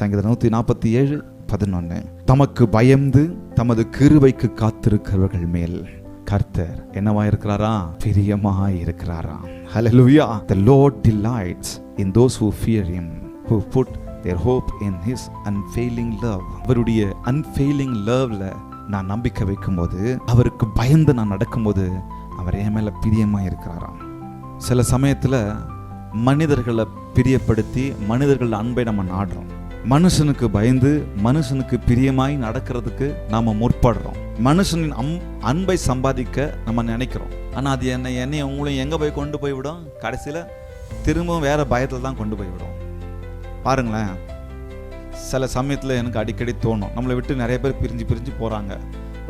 சங்கீதம் நூற்றி நாற்பத்தி ஏழு பதினொன்று தமக்கு பயந்து தமது கிருவைக்கு காத்திருக்கிறவர்கள் மேல் கர்த்தர் என்னவா இருக்கிறாரா பிரியமாக இருக்கிறாரா hallelujah the Lord delights in those who fear him who put their hope in his unfailing love அவருடைய அன்ஃபெயிலிங் லவ்ல நான் நம்பிக்கை வைக்கும்போது அவருக்கு பயந்து நான் நடக்கும்போது அவர் என் மேலே பிரியமாக இருக்கிறாராம் சில சமயத்தில் மனிதர்களை பிரியப்படுத்தி மனிதர்கள் அன்பை நம்ம நாடுறோம். மனுஷனுக்கு பயந்து மனுஷனுக்கு பிரியமாய் நடக்கிறதுக்கு நாம் முற்படுறோம். மனுஷனின் அம் அன்பை சம்பாதிக்க நம்ம நினைக்கிறோம். ஆனால் அது என்னை என்னை உங்களையும் எங்கே போய் கொண்டு போய்விடும் கடைசியில் திரும்பவும் வேறு பயத்தில் தான் கொண்டு போய்விடும் பாருங்களேன். சில சமயத்தில் எனக்கு அடிக்கடி தோணும். நம்மளை விட்டு நிறைய பேர் பிரிஞ்சு பிரிஞ்சு போகிறாங்க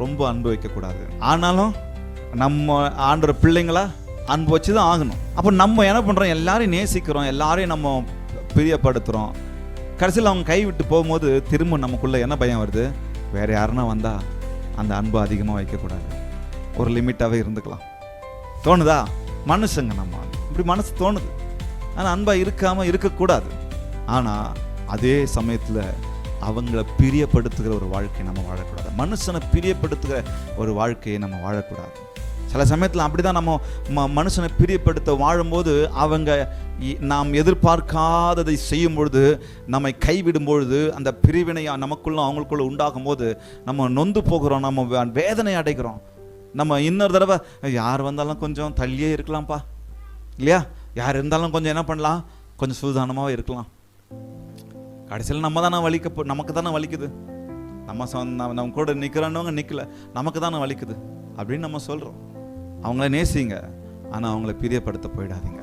ரொம்ப அன்பு வைக்கக்கூடாது. ஆனாலும் நம்ம ஆண்டுற பிள்ளைங்களா அன்பு வச்சு தான் ஆகணும். அப்போ நம்ம என்ன பண்ணுறோம் எல்லாரையும் நேசிக்கிறோம். எல்லாரையும் நம்ம பிரியப்படுத்துகிறோம் கடைசியில் அவங்க கை விட்டு போகும்போது திரும்ப நமக்குள்ளே என்ன பயம் வருது? வேறு யாருன்னா வந்தால் அந்த அன்பு அதிகமாக வைக்கக்கூடாது. ஒரு லிமிட்டாகவே இருந்துக்கலாம். தோணுதா? மனுஷங்க நம்ம இப்படி மனசு தோணுது. ஆனால் அன்பாக இருக்காமல் இருக்கக்கூடாது. ஆனால் அதே சமயத்தில் அவங்கள பிரியப்படுத்துகிற ஒரு வாழ்க்கையை நம்ம வாழக்கூடாது. மனுஷனை பிரியப்படுத்துகிற ஒரு வாழ்க்கையை நம்ம வாழக்கூடாது. சில சமயத்தில் அப்படி தான் நம்ம ம மனுஷனை பிரியப்படுத்த வாழும்போது அவங்க இ- நாம் எதிர்பார்க்காததை செய்யும் பொழுது நம்மை கைவிடும் பொழுது அந்த பிரிவினை நமக்குள்ள அவங்களுக்குள்ள உண்டாகும் போது நம்ம நொந்து போகிறோம் நம்ம வேதனை அடைகிறோம். நம்ம இன்னொரு தடவை யார் வந்தாலும் கொஞ்சம் தள்ளியே இருக்கலாம்ப்பா. இல்லையா? யார் இருந்தாலும் கொஞ்சம் என்ன பண்ணலாம்? கொஞ்சம் சூதானமாக இருக்கலாம். கடைசியில் நம்ம தானே வலிக்க நமக்கு தானே வலிக்குது. நம்ம சொந்த நம்ம நம்ம கூட நிற்கிறவங்க நிற்கல நமக்கு தானே வலிக்குது. அப்படின்னு நம்ம சொல்கிறோம் அவங்கள நேசிங்க ஆனால் அவங்கள பிரியப்படுத்த போயிடாதீங்க.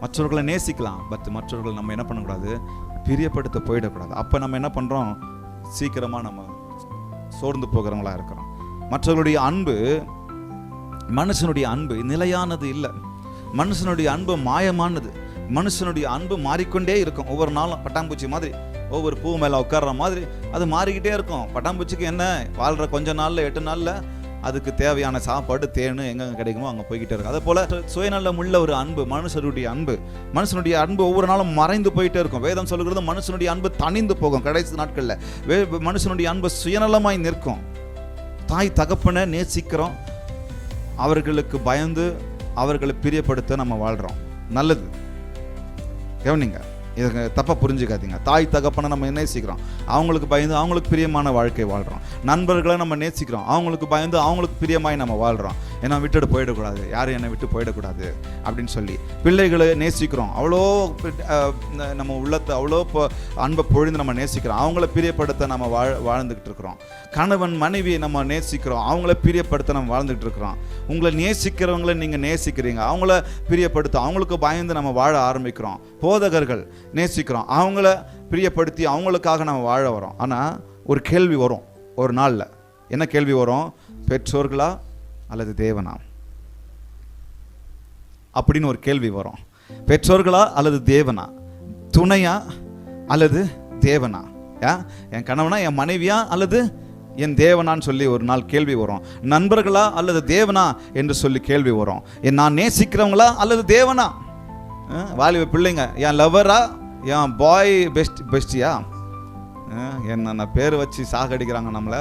மற்றவர்களை நேசிக்கலாம் பட் மற்றவர்கள் நம்ம என்ன பண்ணக்கூடாது? பிரியப்படுத்த போயிடக்கூடாது. அப்போ நம்ம என்ன பண்ணுறோம் சீக்கிரமாக நம்ம சோர்ந்து போகிறவங்களா இருக்கிறோம். மற்றவர்களுடைய அன்பு மனுஷனுடைய அன்பு நிலையானது இல்லை. மனுஷனுடைய அன்பு மாயமானது. மனுஷனுடைய அன்பு மாறிக்கொண்டே இருக்கும். ஒவ்வொரு நாளும் பட்டாம்பூச்சி மாதிரி ஒவ்வொரு பூ மேலே உட்கார்ற மாதிரி அது மாறிக்கிட்டே இருக்கும். பட்டாம்பூச்சிக்கு என்ன? வாழ்கிற கொஞ்ச நாளில் எட்டு நாளில் அதுக்கு தேவையான சாப்பாடு தேனு எங்கெங்கே கிடைக்குமோ அங்கே போய்கிட்டே இருக்கும். அதே போல் சுயநலம் உள்ள ஒரு அன்பு மனுஷனுடைய அன்பு. மனுஷனுடைய அன்பு ஒவ்வொரு நாளும் மறைந்து போயிட்டே இருக்கும். வேதம் சொல்கிறது மனுஷனுடைய அன்பு தணிந்து போகும். கடைசி நாட்களில் வே மனுஷனுடைய அன்பு சுயநலமாய் நிற்கும். தாய் தகப்பனை நேசிக்கிறோம். அவர்களுக்கு பயந்து அவர்களை பிரியப்படுத்த நம்ம வாழ்கிறோம் நல்லது. கவனிங்க. இதை தப்பாக புரிஞ்சுக்காதீங்க. தாய் தகப்பனை நம்ம நேசிக்கிறோம். அவங்களுக்கு பயந்து அவங்களுக்கு பிரியமான வாழ்க்கை வாழ்கிறோம் நண்பர்களை நம்ம நேசிக்கிறோம். அவங்களுக்கு பயந்து அவங்களுக்கு பிரியமாய் நம்ம வாழ்கிறோம் ஏன்னா விட்டுட்டு போயிடக்கூடாது. யாரும் என்னை விட்டு போயிடக்கூடாது அப்படின்னு சொல்லி. பிள்ளைகளை நேசிக்கிறோம். அவ்வளோ நம்ம உள்ளத்தை அவ்வளோ இப்போ அன்பை பொழிந்து நம்ம நேசிக்கிறோம். அவங்கள பிரியப்படுத்த நம்ம வாழ் வாழ்ந்துக்கிட்டு இருக்கிறோம். கணவன் மனைவியை நம்ம நேசிக்கிறோம். அவங்கள பிரியப்படுத்த நம்ம வாழ்ந்துக்கிட்டு இருக்கிறோம். உங்களை நேசிக்கிறவங்கள நீங்கள் நேசிக்கிறீங்க. அவங்கள பிரியப்படுத்த அவங்களுக்கு பயந்து நம்ம வாழ ஆரம்பிக்கிறோம். போதகர்கள் நேசிக்கிறோம். அவங்கள பிரியப்படுத்தி அவங்களுக்காக நம்ம வாழ வரோம் ஆனால் ஒரு கேள்வி வரும். ஒரு நாளில். என்ன கேள்வி வரும்? பெற்றோர்களா? அல்லது தேவனா? அப்படின்னு ஒரு கேள்வி வரும். பெற்றோர்களா அல்லது தேவனா? துணையா அல்லது தேவனா? யா? என் கணவனா என் மனைவியா அல்லது என் தேவனான்னு சொல்லி ஒரு நாள் கேள்வி வரும். நண்பர்களா அல்லது தேவனா என்று சொல்லி கேள்வி வரும். என் நான் நேசிக்கிறவங்களா அல்லது தேவனா? வாலிப பிள்ளைங்க என் லவரா என் பாய் பெஸ்ட் பெஸ்டியா என்ன பேர் வச்சு சாகடிக்கிறாங்க நம்மளை?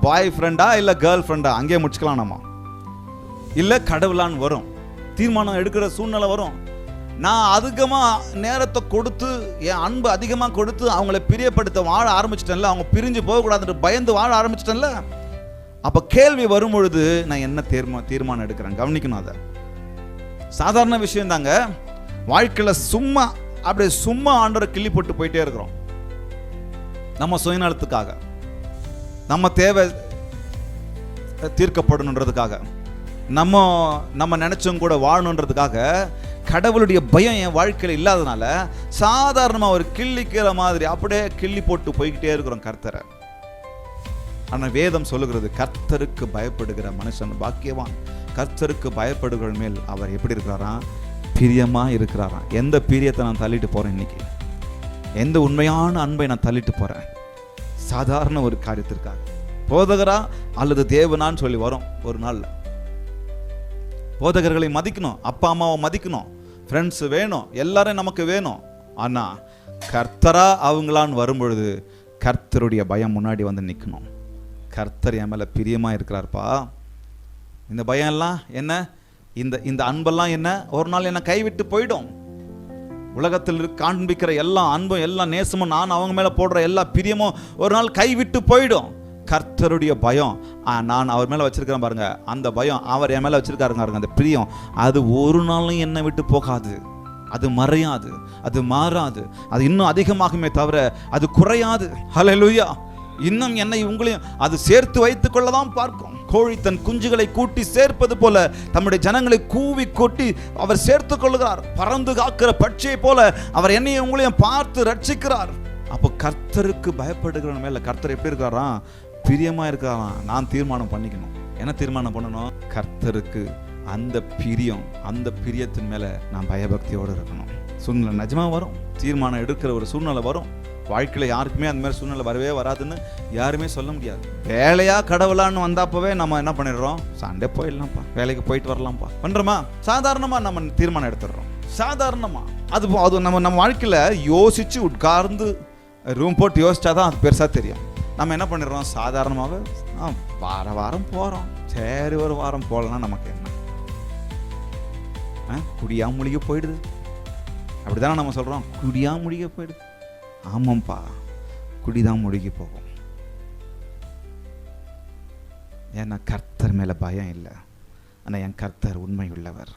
பாய் ஃப்ரெண்டா இல்லை கேர்ள் ஃப்ரெண்டா அங்கேயே முடிச்சுக்கலாம் நம்ம இல்லை கடவுளான்னு வரும். தீர்மானம் எடுக்கிற சூழ்நிலை வரும். நான் அதிகமாக நேரத்தை கொடுத்து என் அன்பு அதிகமாக கொடுத்து அவங்கள பிரியப்படுத்த வாழ ஆரம்பிச்சிட்டேன்ல. அவங்க பிரிஞ்சு போகக்கூடாதுன்னு பயந்து வாழ ஆரம்பிச்சிட்டேன்ல. அப்போ கேள்வி வரும் பொழுது நான் என்ன தீர்மா தீர்மானம் எடுக்கிறேன்? கவனிக்கணும் அதை. சாதாரண விஷயம் தாங்க. வாழ்க்கையில் சும்மா அப்படியே சும்மா ஆண்டரை கிள்ளி போட்டு போயிட்டே இருக்கிறோம். நம்ம சுயநலத்துக்காக. நம்ம தேவை தீர்க்கப்படணுன்றதுக்காக நம்ம நம்ம நினச்சும் கூட வாழணுன்றதுக்காக கடவுளுடைய பயம் என் வாழ்க்கையில் இல்லாதனால சாதாரணமாக ஒரு கிள்ளிக்கிற மாதிரி அப்படியே கிள்ளி போட்டு போய்கிட்டே இருக்கிறோம் கர்த்தரை. ஆனால் வேதம் சொல்லுகிறது கர்த்தருக்கு பயப்படுகிற மனுஷன் பாக்கியவான். கர்த்தருக்கு பயப்படுகிற மேல் அவர் எப்படி இருக்கிறாராம் பிரியமாக இருக்கிறாராம். எந்த பிரியத்தை நான் தள்ளிட்டு போகிறேன் இன்னைக்கு? எந்த உண்மையான அன்பை நான் தள்ளிட்டு போகிறேன் சாதாரண ஒரு காரியத்திற்காக. போதகரா அல்லது தேவனான்னு சொல்லி வரும் ஒரு நாளில். போதகர்களை மதிக்கணும் அப்பா அம்மாவை மதிக்கணும் ஃப்ரெண்ட்ஸ் வேணும் எல்லாரும் நமக்கு வேணும். ஆனால் கர்த்தரா அவங்களான்னு வரும்பொழுது கர்த்தருடைய பயம் முன்னாடி வந்து நிற்கணும் கர்த்தர் என் மேலே பிரியமாக இருக்கிறார்ப்பா. இந்த பயம் எல்லாம் என்ன? இந்த இந்த அன்பெல்லாம் என்ன? ஒரு நாள் என்னை கைவிட்டு போயிடும். உலகத்தில் காண்பிக்கிற எல்லா அன்பும் எல்லா நேசமும் நான் அவங்க மேலே போடுற எல்லா பிரியமும் ஒரு நாள் கைவிட்டு போயிடும். கர்த்தருடைய பயம் நான் அவர் மேலே வச்சிருக்கிறேன் பாருங்க. அந்த பயம் அவர் என் மேலே வச்சிருக்காருங்க பாருங்க அந்த பிரியம். அது ஒரு நாளும் என்னை விட்டு போகாது. அது மறையாது அது மாறாது. அது இன்னும் அதிகமாகுமே தவிர அது குறையாது. ஹalleluya இன்னும் என்னை உங்களையும் அது சேர்த்து வைத்துக்கொள்ள கொள்ளதான் பார்க்கும். கோழி தன் குஞ்சுகளை கூட்டி சேர்ப்பது போல தம்முடைய ஜனங்களை கூவி கொட்டி அவர் சேர்த்து கொள்கிறார் பறந்து காக்கிற பட்சியை போல அவர் என்னையும் உங்களையும் பார்த்து ரட்சிக்கிறார். அப்போ கர்த்தருக்கு பயப்படுகிற மேல கர்த்தர் எப்படி இருக்காராம் பிரியமா இருக்காராம். நான் தீர்மானம் பண்ணிக்கணும். என்ன தீர்மானம் பண்ணணும்? கர்த்தருக்கு அந்த பிரியம் அந்த பிரியத்தின் மேல நான் பயபக்தியோடு இருக்கணும். சூழ்நிலை நிஜமா வரும். தீர்மானம் எடுக்கிற ஒரு சூழ்நிலை வரும். வாழ்க்கையில யாருக்குமே அந்த மாதிரி சூழ்நிலை வரவே வராதுன்னு யாருமே சொல்ல முடியாது. வேலையா கடவுளான்னு வந்தாப்பவே நம்ம என்ன பண்ணிடுறோம்? சண்டே போயிடலாம்ப்பா. வேலைக்கு போயிட்டு வரலாம்ப்பா. பண்ணுறோமா சாதாரணமா நம்ம தீர்மானம் எடுத்துடுறோம். சாதாரணமா. அது அது நம்ம நம்ம வாழ்க்கையில யோசிச்சு உட்கார்ந்து ரூம் போட்டு யோசிச்சாதான் அது பெருசா தெரியும். நம்ம என்ன பண்ணிடுறோம்? சாதாரணமாக ஆ, வார வாரம் போறோம். சரி ஒரு வாரம் போகலன்னா நமக்கு என்ன? ஆ, குடியா முழிக போயிடுது. அப்படிதானே நம்ம சொல்றோம்? குடியா மூலிகை போயிடுது. ஆமாம்ப்பா குடிதான் முழுகி போகும். ஏன்னா கர்த்தர் மேலே பயம் இல்லை. ஆனால் என் கர்த்தர் உண்மை உள்ளவர்